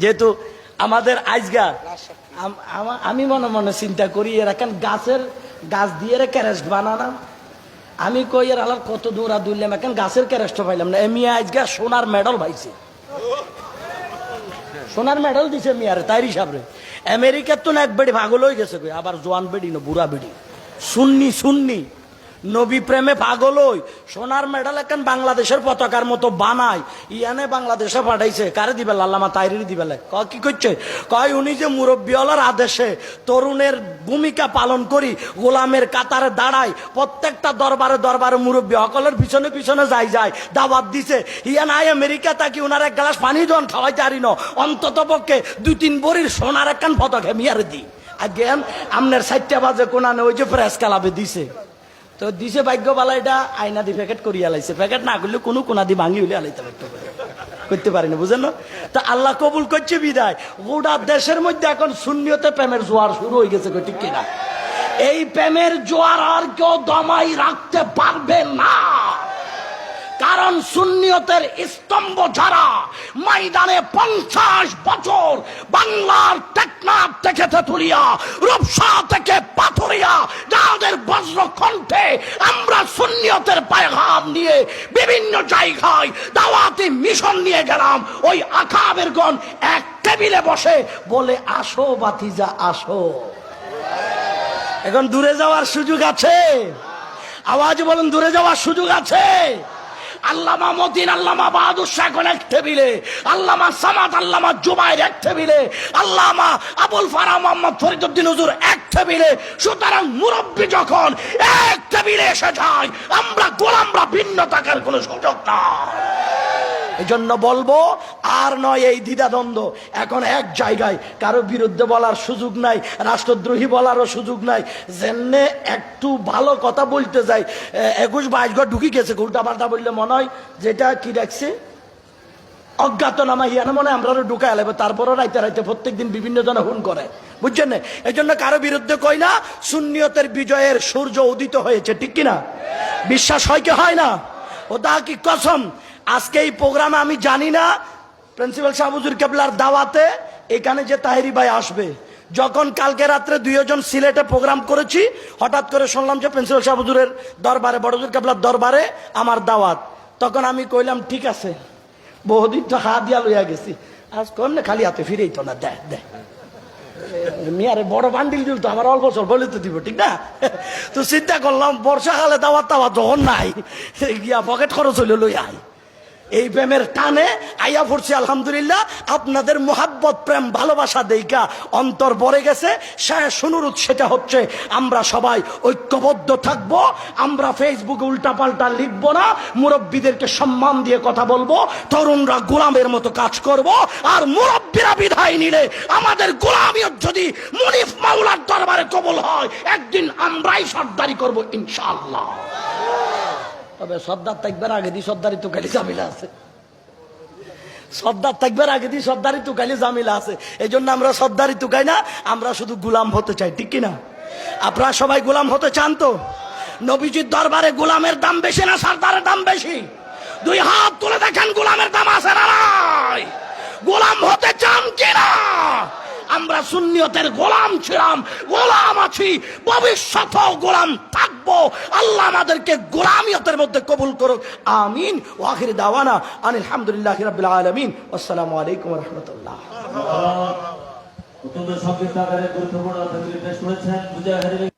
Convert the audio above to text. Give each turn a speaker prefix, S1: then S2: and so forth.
S1: যেহেতু আমাদের আজগা, আমি মনে মনে চিন্তা করি, এরা কেন গাছের গাছ দিয়ে এরা ক্যারেস্ট বানানা আমি কই, এর আলার কত দূর দুললাম এখন গাছের ক্যারেস্ট পাইলাম না? এমি আজগা সোনার মেডেল পাইছে। সোনার মেডেল দিছে মিয়ারে তাই হিসাবে আমেরিকার তো না এক বেড়ি পাগল হয়ে গেছে আবার জোয়ান বেড়ি না, বুড়া বেড়ি। সুন্নি সুন্নি। নবী প্রেমে পাগল হই। সোনার মেডেল এখন বাংলাদেশের পতাকার মতো বানায় ইয়ানে বাংলাদেশে পাঠাইছে। কারে দিবে লাল্লামা তাইরি দিবে। ক, কি করছে? কয়, উনি যে মুরব্বীওয়ালার আদেশে তরুণের ভূমিকা পালন করি, গোলামের কাতারে দাঁড়ায় প্রত্যেকটা দরবারে দরবারে মুরব্বী সকলের পিছনে পিছনে যাই যায় দাওয়াত দিছে। ইয়া নাই আমেরিকা তাকি উনার এক গ্লাস পানি জন খাওয়াইতে পারি না অন্তত পক্ষে দুই তিন বড়ির সোনার একখান পতাকা মিয়ারে দিই। আজ্ঞান আমনের সাইটটা বাজে কোনানে, ওই যে প্রেস কালাবে দিছে। তো দিছে ভাগ্য বালা এটা, আয়না দি প্যাকেট করিয়া লাইছে। প্যাকেট না করলে কোনো কোনা দি ভাঙি হইলে আলাইতে পারতো। করতে পারি না বুঝেন না? তা আল্লাহ কবুল করছে বিদায়। গোটা দেশের মধ্যে এখন শূন্যতে প্রেমের জোয়ার শুরু হয়ে গেছে ঠিক কিনা? এই প্রেমের জোয়ার আর কেউ দমাই রাখতে পারবে না। কারণ শূন্যতের স্তম্ভ ছাড়া ময়দানে পঞ্চাশ বছর বাংলার টেকনাফ থেকে তেতুলিয়া রূপসা থেকে পাথরিয়া, যাদের বজ্র কণ্ঠে আমরা সুন্নিয়তের পায়গাম নিয়ে বিভিন্ন জায়গায় দাওয়াতি মিশন নিয়ে গেলাম, ওই আকাবের গণ এক টেবিলে বসে বলে, আসো বাতিজা আসো। এখন দূরে যাওয়ার সুযোগ আছে। আওয়াজ বলেন, দূরে যাওয়ার সুযোগ আছে। আল্লামা মদিন, আল্লামা বাহাদুর শাহ এখন এক টেবিলে, আল্লামা সামাদ, আল্লামা জুমায়ের এক টেবিলে, আল্লামা আবুল ফারা মোহাম্মদ ফরিদুদ্দিন হুজুর এক টেবিলে। সুতরাং মুরব্বী যখন এক টেবিলে এসে যায়, আমরা গোলামরা ভিন্ন থাকার কোনো সুযোগ নাই। এই জন্য বলব, আর নয় এই দ্বিধাদ্বন্দ্ব। এখন এক জায়গায় কারও বিরুদ্ধে বলার সুযোগ নাই, রাষ্ট্রদ্রোহী বলারও সুযোগ নাই। যেমনে একটু ভালো কথা বলতে যাই একুশ বাইশ ঘর ঢুকি গেছে, উল্টা পাল্টা বললে মনে হয় যেটা কি রাখছে অজ্ঞাতনামা ইয়ানা মনে আমরা ঢুকাই লাগবে তারপরও রাইতে রাইতে প্রত্যেক দিন বিভিন্ন জনে হুন করে। বুঝছেন না? এই জন্য কারও বিরুদ্ধে কই না শূন্যতের বিজয়ের সূর্য উদিত হয়েছে, ঠিক কিনা? বিশ্বাস হয় কি হয় না? ও দা কি কসম? আজকে এই প্রোগ্রামে আমি জানি না, প্রিন্সিপাল শাহবুজুর কেবলার দাওয়াতে এখানে যে তাহেরি ভাই আসবে। যখন কালকে রাত্রে দুইজন সিলেটে প্রোগ্রাম করেছি, হঠাৎ করে শুনলাম যে প্রিন্সিপাল শাহবুজুরের দরবারে বড়জুর কেবলার দরবারে আমার দাওয়াত। তখন আমি কইলাম, ঠিক আছে, বহুদিন তো হাত দিয়া লইয়া গেছি। আজ কম না খালি হাতে ফিরেই তো না দেখ দেখ মিয়ারে বড় বান্ডিল দিল তো, আমার অল্প স্বল্প বলে তো দিব, ঠিক না? তো চিন্তা করলাম, বর্ষাকালে দাওয়াত টাওয়াত যখন নাই, গিয়া পকেট খরচ হইলে লই আই। এই প্রেমের টানে আইয়া পড়ছি, আলহামদুলিল্লাহ। আপনাদের মোহাব্বত, প্রেম, ভালোবাসা দেইকা অন্তর ভরে গেছে। শেষ অনুরোধ সেটা হচ্ছে, আমরা সবাই ঐক্যবদ্ধ থাকব। আমরা ফেসবুকে উল্টাপাল্টা লিখব না। মুরব্বীদেরকে সম্মান দিয়ে কথা বলব। তরুণরা গোলামের মতো কাজ করব। আর মুরব্বীরা বিধায় নিলে আমাদের গোলামিয়ত যদি মুনিফ মাওলার দরবারে কবল হয়, একদিন আমরাই সর্দারি করব, ইনশাআল্লাহ। তবে সর্দার থাকবার আগে দিয়ে সর্দারি তুকালি জামিলা আছে। সর্দার থাকবার আগে দিয়ে সর্দারি তুকালি জামিলা আছে। এই জন্য আমরা সর্দারি তুকাই না, আমরা শুধু গুলাম হতে চাই, ঠিক কিনা? আপনারা সবাই গোলাম হতে চান তো? নবীজির দরবারে গোলামের দাম বেশি না, সর্দারের দাম বেশি? দুই হাত তুলে দেখেন গোলামের দাম আছে না গোলাম হতে চান কিনা? আমরা সুন্নিয়তের গোলাম ছিলাম, গোলাম আছি, ভবিষ্যতেও গোলাম থাকব। আল্লাহ আমাদেরকে গোলামিয়তের মধ্যে কবুল করুক। আমিন। ওয়াখির দাওয়ানা আনিল হামদুলিল্লাহ আলমিন। আসসালামু আলাইকুম রহমতুল্লাহ।
S2: অত্যন্ত গুরুত্বপূর্ণ মুজাহিদুল